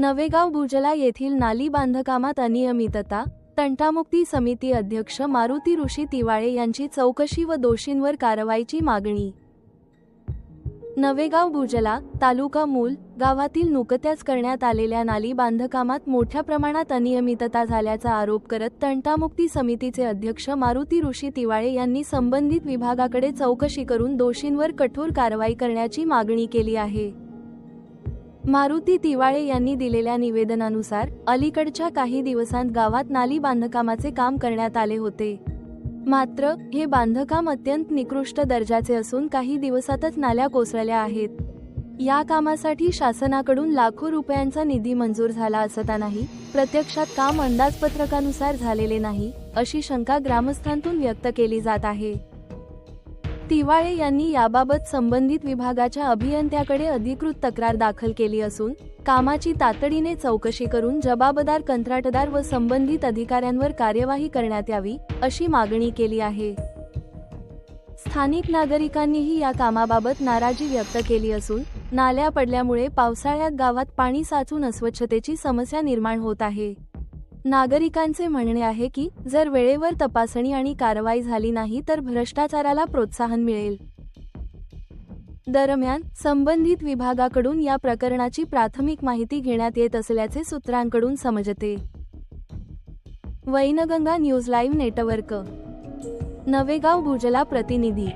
नवेगाव भुजला येथील नाली बांधकामात अनियमितता तंटामुक्ती समिती अध्यक्ष मारुती ऋषी तिवाळे यांची चौकशी व दोषींवर कारवाईची मागणी. नवेगाव भुजला तालुका मूल गावातील नुकत्याच करण्यात आलेल्या नाली बांधकामात मोठ्या प्रमाणात अनियमितता झाल्याचा आरोप करत तंटामुक्ती समितीचे अध्यक्ष मारुती ऋषी तिवाळे यांनी संबंधित विभागाकडे चौकशी करून दोषींवर कठोर कारवाई करण्याची मागणी केली आहे. मारुती तिवाळे यांनी दिलेल्या निवेदनानुसार अलीकडच्या काही दिवसांत गावात नाली बांधकामाचे काम करण्यात आले होते. मात्र हे बांधकाम अत्यंत निकृष्ट दर्जाचे असून काही दिवसातच नाल्या कोसळल्या आहेत. या कामासाठी शासनाकडून लाखो रुपयांचा निधी मंजूर झाला असतानाही प्रत्यक्षात काम अंदाजपत्रकानुसार झालेले नाही अशी शंका ग्रामस्थांतून व्यक्त केली जात आहे. तिवाळे यांनी याबाबत संबंधित विभागाच्या अभियंत्याकडे अधिकृत तक्रार दाखल केली असून कामाची तातडीने चौकशी करून जबाबदार कंत्राटदार व संबंधित अधिकाऱ्यांवर कार्यवाही करण्यात यावी अशी मागणी केली आहे. स्थानिक नागरिकांनीही या कामाबाबत नाराजी व्यक्त केली असून नाल्या पडल्यामुळे पावसाळ्यात गावात पाणी साचून अस्वच्छतेची समस्या निर्माण होत आहे. नागरिकांचे म्हणणे आहे की जर वेळेवर तपासणी आणि कारवाई झाली नाही तर भ्रष्टाचाराला प्रोत्साहन मिळेल. दरम्यान संबंधित विभागाकडून या प्रकरणाची प्राथमिक माहिती घेण्यात येत असल्याचे सूत्रांकडून समजते. Wainganga news live network. Navegaon भुजला प्रतिनिधी